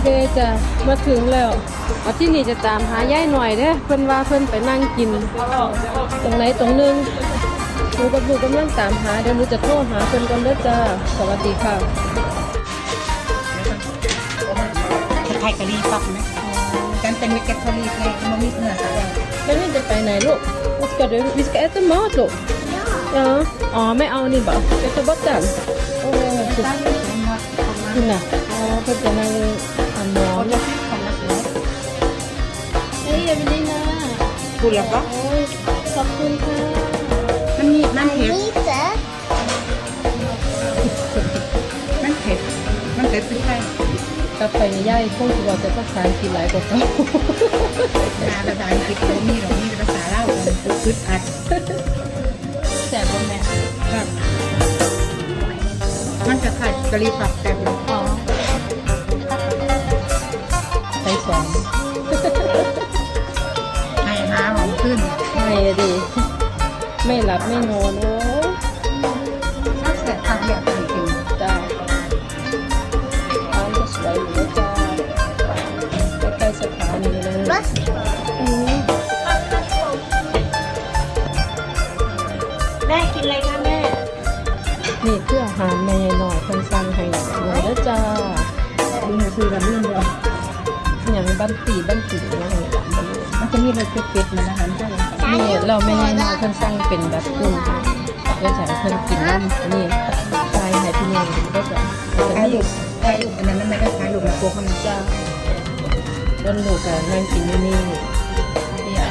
เคจ้ะมาถึงแล้วเอาที่นี่จะตามหายายหน่อยเด้อเพิ่นว่าเพิ่นไปนั่งกิน ตรงไหนตรงหนึงหนูกับลูกกำลังตามหาเดี๋ยวหนูจะโทรหาเพิ่นก่อนเด้อจ้าสวัสดีค่ะไทยกะหรี่ปั๊บนะกันเป็นเวกเกตอรี่ไงมันมีเนื้อสัตว์แล้วนี่จะไปไหนลูก Vad ska du? Vi ska äta mat då. Ja. Ja, men ja, ni bara. Jag tar bort den. Åh, ตั้งใจหมดของมันคุณน่ะอ๋อเพิ่นจะนั่งทำหมอคนละคนละหัวเฮ้ยเอเวลิน่ากูแล้วก็โอ้ยขอบคุณค่ะมันมีมันเผ็ดมันเผ็ด มันเผ็ดไม่ใช่กลับไปนี่ย่ายคงสิว่าจะภาษาอังกฤษหลายกว่าเขาภาษาภาษาอังกฤษเรามีเรามีภาษาเล่ามันคืออัดแสบบ่แม่ครับมันจะขายกะหรี่ปั๊บแต่เป็นอ๋อ ใส่สองไอ้หาหอมขึ้นไม่อะดิ ไม่หลับไม่นอนโอ้ยชอบแต่ทางเดียวกันจริงจ้าร้านก็สวยอยู่นะจ้าใกล้ๆสถานีเลยอืมแม่กินอะไรคะแม่ นี่คืออาหารแม่หน่อยคนสั่งให้หน่อยนะจ้าดูหนูซื้อกันเรื่องเดียว อย่างบ้านตีบ้านตีนะให้หลานบ้านเลยมันจะมีรสเผ็ดๆมันนะคะนี่เราไม่ให้น้อยเพิ่นสั่งเป็นแบบกุ้งก็จะเพิ่นกินน้ำนี่ทายให้พี่เนยก็จะแล้วก็ขายลูกขายลูกอันนั้นมันไม่ได้ขายลูกนะตัวเขามันจ้าต้นลูกก็นั่งกินอยู่นี่เนี่ย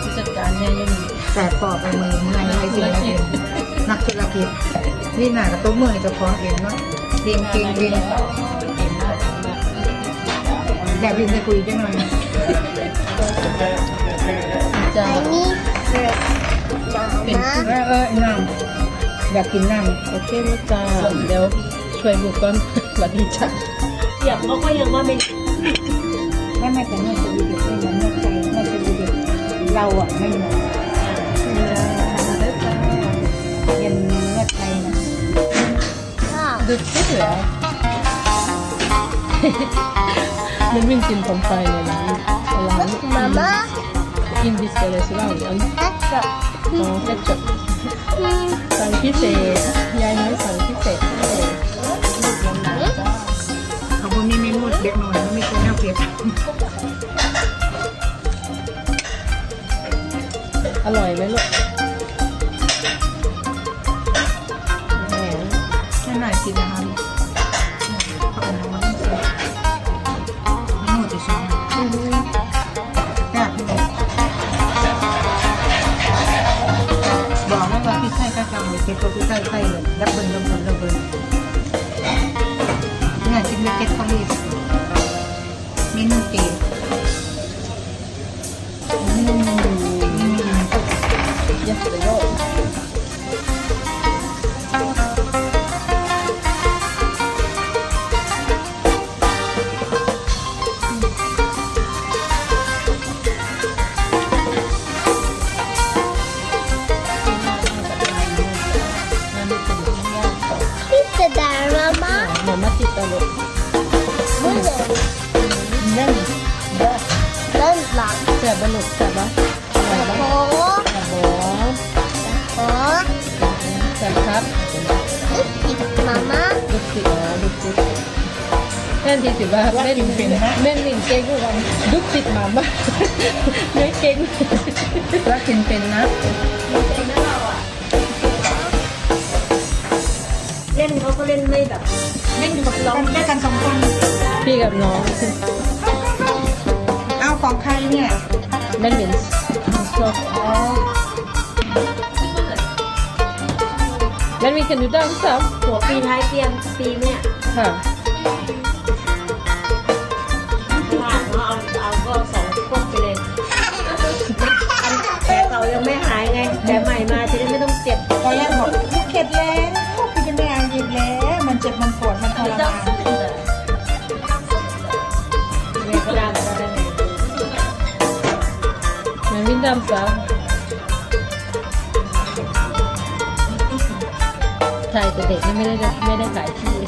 ผู้จัดการเนี่ยยังแต่ปอกไปมือมืออะไรสิ่งอะไรนักธุรกิจนี่หนากับตัวมือเจ้าของเองเนาะเรียนเก่งเรียน แบบเรียนจะคุยจังหน่อยจ้าเป็นเออเออน้ำอยากกินน้ำโอเคนะจ้าเดี๋ยวช่วยลูกก่อนสวัสดีจ้าเดี๋ยวเขาก็ยังว่าไม่ไม่ไม่แต่เมื่อสวีเด็กไม่เหมือนเมื่อใจเมื่อสวีเด็กเราอะไม่เหมือนเรียนเมื่อไทยนะดูสิเหรอ มันวิ่งกินผมไปเลยนะร้าน Mamma, อินดิสเตอร์สิล่าเนี่ย äta. อ๋อแค่จบสั่งพิเศษ ยายน้อยสั่งพิเศษให้เขาบอกมีเมนูเด็กหน่อยมันมีตัวแนวเผ็ดอร่อยไหมลูกแหมแค่หน่อยสินะครั ก็จำเลยเก็บตัวพี่ไส้ไส้เลยยับเบิ้ลยับเบิ้ลยับเบิ้ล แซ่บบลุกแซ่บปะอร่อยปะ Åh, แซ่บบ่ åh. แซ่บครับ Duktigt mamma. ดุกติอ๋อดุกติแม่นที่สิว่าแม่นแม่นลินเก่งกว่าดุกติดหมาบ้าไม่เก่งรักกินเป็นนะเล่นเขาก็เล่นไม่แบบเล่นอยู่กับเราได้กันสองคนพี่กับน้องเอา ของใครเนี่ยแม่นลินชอบอ๋อแม่นมีกันอยู่ด้านซ้หัวปีท้ายเตรียมปีเนี่ยำค่ะลาดเนาะเอาเอาก็สองพวกไปเลยอันแผลเก่ายังไม่หายไงแผลใหม่มาจะได้ไม่ต้องเจ็บตอนแรกบอกเข็ดแล้วพี่จะไม่เอาหยิบแล้ว มันเจ็บมันปวดมันทรมาน แม่นวินดำซ้ำถ่ายแต่เด็กนี่ไม่ได้ไม่ได้ขายที่นี่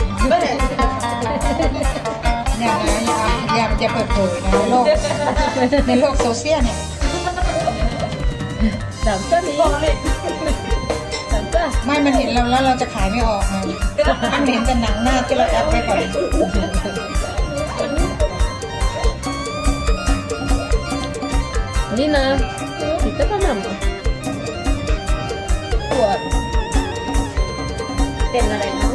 อย่านะอย่าอย่าอย่าเปิดเผยนะในโลกในโลกโซเชียลเนี่ยสามต้นนี้สามต้นไม่มันเห็นเราแล้วเราจะขายไม่ออกไงมันเห็นแต่หนังหน้าที่เราแอปไปก่อนนี่นะติดตะ ปวดเป็น